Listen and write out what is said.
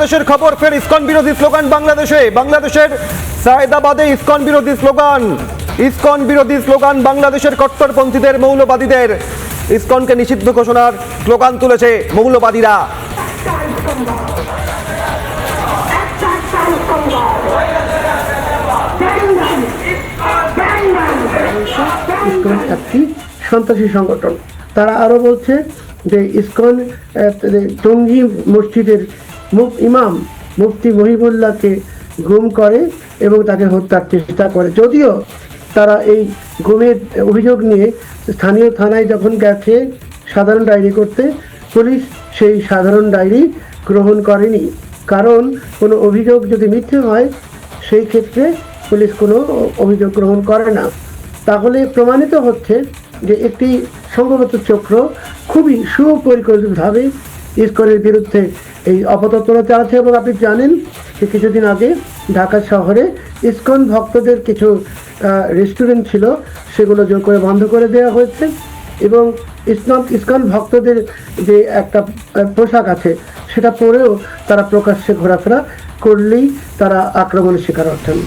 বাংলাদেশের খবর, ফের ইসকন বিরোধী স্লোগান বাংলাদেশে। বাংলাদেশের সায়দাবাদে ইসকন বিরোধী স্লোগান। ইসকন বিরোধী স্লোগান বাংলাদেশের কট্টরপন্থীদের, মৌলবাদীদের। ইসকনকে নিষিদ্ধ ঘোষণার স্লোগান তুলেছে মৌলবাদীরা। সন্ত্রাসী সংগঠন? তারা আরও বলছে যে ইসকন টঙ্গী মসজিদের মুফ, ইমাম মুফতি মহিবুল্লাহকে গুম করে এবং তাকে হত্যার চেষ্টা করে। যদিও তারা এই গুমের অভিযোগ নিয়ে স্থানীয় থানায় যখন গেছে সাধারণ ডায়েরি করতে, পুলিশ সেই সাধারণ ডায়েরি গ্রহণ করেনি। কারণ কোনো অভিযোগ যদি মিথ্যে হয়, সেই ক্ষেত্রে পুলিশ কোনো অভিযোগ গ্রহণ করে না। তাহলে প্রমাণিত হচ্ছে যে একটি সংঘবদ্ধ চক্র খুবই সুপরিকল্পিতভাবে ইস্কনের বিরুদ্ধে এই অপতৎপরতা চালাচ্ছে এবং আপনি জানেন যে কিছুদিন আগে ঢাকা শহরে ইস্কন ভক্তদের কিছু রেস্টুরেন্ট ছিল, সেগুলো জোর করে বন্ধ করে দেওয়া হয়েছে এবং ইসলাম ইস্কন ভক্তদের যে একটা পোশাক আছে, সেটা পরেও তারা প্রকাশ্যে ঘোরাফেরা করলেই তারা আক্রমণের শিকার হচ্ছেন